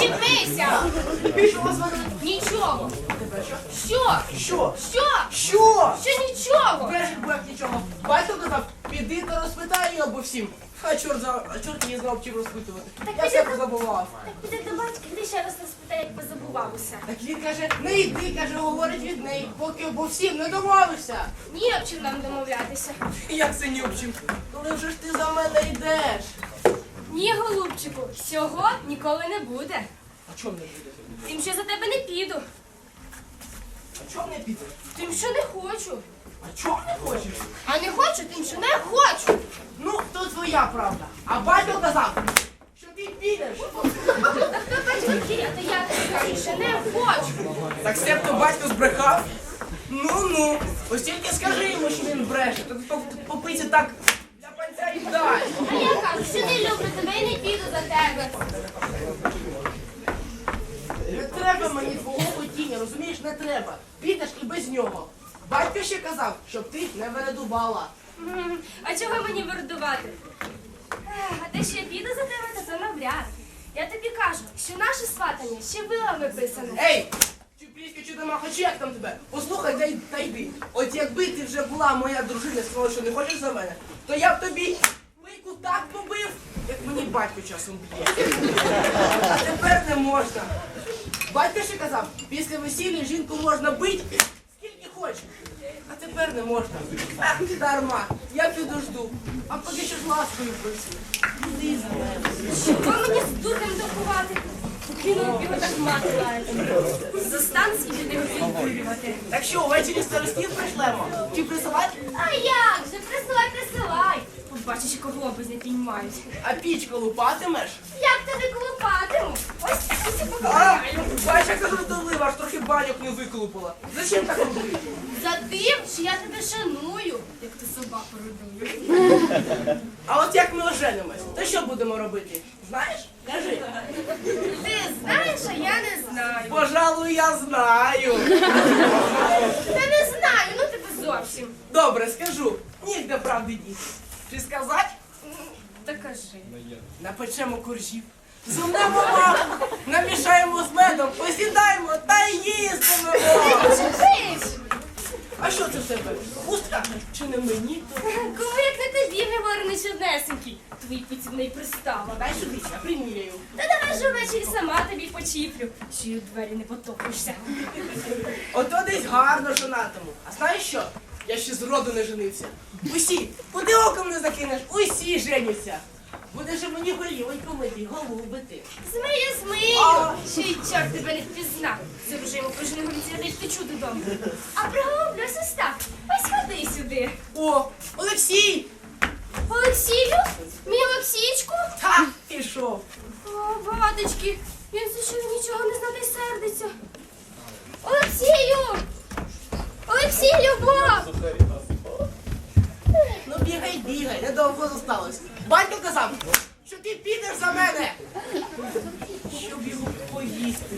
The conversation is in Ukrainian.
Чіпися! Що вас вона? Нічого! Що? Що? Що? Що? Що? Нічого? Брешик був нічого. Батько казав, піди та розпитай її обо всім. Хай чорт за а чорт її знав чим розпитувати. Так Я піди все до- позабував. Так піди до батька, ти ще раз розпитай, як би забував усе. Так він каже, не йди, каже, говорить від неї, поки обо всім не домовився. Ні, об чим нам домовлятися. Як це ні об чим? Коли вже ж ти за мене йдеш? Ні, голубчику, цього ніколи не буде. А чом не буде? Тим, що за тебе не піду. А чом не підеш? Тим, що не хочу. А чом не хочеш? А не хочу, тим, що не хочу. Ну, то твоя правда. А батько казав, що ти підеш. Та хто батько такий, а то я тобі кажу, що не хочу. Так себто батько збрехав? Ну ну, ось тільки скажи йому, що він бреше, то по, по так дай. А я кажу, що не люблю тебе і не піду за тебе. Не треба мені твого хотіння, розумієш, не треба. Підеш і без нього. Батько ще казав, щоб ти не вередувала. М, А чого мені вирдувати? Ех, А те, що я піду за тебе, то це навряд. Я тобі кажу, що наше сватання ще вилами писане. Ей! Чупріська чудома, хоч як там тебе? Послухай, дай та йди. От якби ти вже була моя дружина, сказала, що не хочеш за мене, то я б тобі пику так побив, як мені батько часом б'є. А тепер не можна. Батько ще казав, після весілля жінку можна бити скільки хочеш. А тепер не можна. Дарма, я підожду. А поки що ж ласкою просив. Іди за мене. Чого мені з дурнем докувати? Кинув його так мати. За станції піде його підкурювати. Так що, ввечері старостів прийшлемо? Чи присилати? А як же? Присилай, присилай. Побачиш, кого обозня піймають. А пічку лупатимеш? Як тебе колопатиму? Ось так ось і А, покараю. бач, яка жартовлива, аж трохи баньок не виколупала. Зачем так робити? За тим, що я тебе шаную, як ти собаку родив. А от як ми оженимось, то що будемо робити? Знаєш? Кажи. Ти знаєш, а я не знаю. Пожалуй, я знаю. Та не знаю, ну тебе зовсім. Добре, скажу. Нігде правди діти. Чи сказати? Та кажи. Напечемо коржів. Зумнемо маму, намішаємо з медом, посідаємо та їстимо. Чепиш! А що це в тебе? Хустка? Чи не мені? то? Кому як не тобі не варений Твої пиці пристала. Дай сюди, я приміряю. Та давай же ввечері сама тобі почіплю, що й у двері не потопишся. Ото десь гарно жонатому. А знаєш що? Я ще зроду не женився. Усі, куди оком не закинеш, усі женяться. Будеш же мені голівоньку мити, голубити. Змию, змию! А. Ще й чорт тебе не впізнав. Завжди йому прожений голіці, я й втечу додому. А приголублюся так. Ось ходи сюди. О, Олексій! Олексію? Пішов. О, батечки, він за що нічого не знати сердиться. Олексію! Олексію, бо! Ну бігай, бігай, недовго зосталось. Батько казав, що ти підеш за мене. Щоб його поїсти.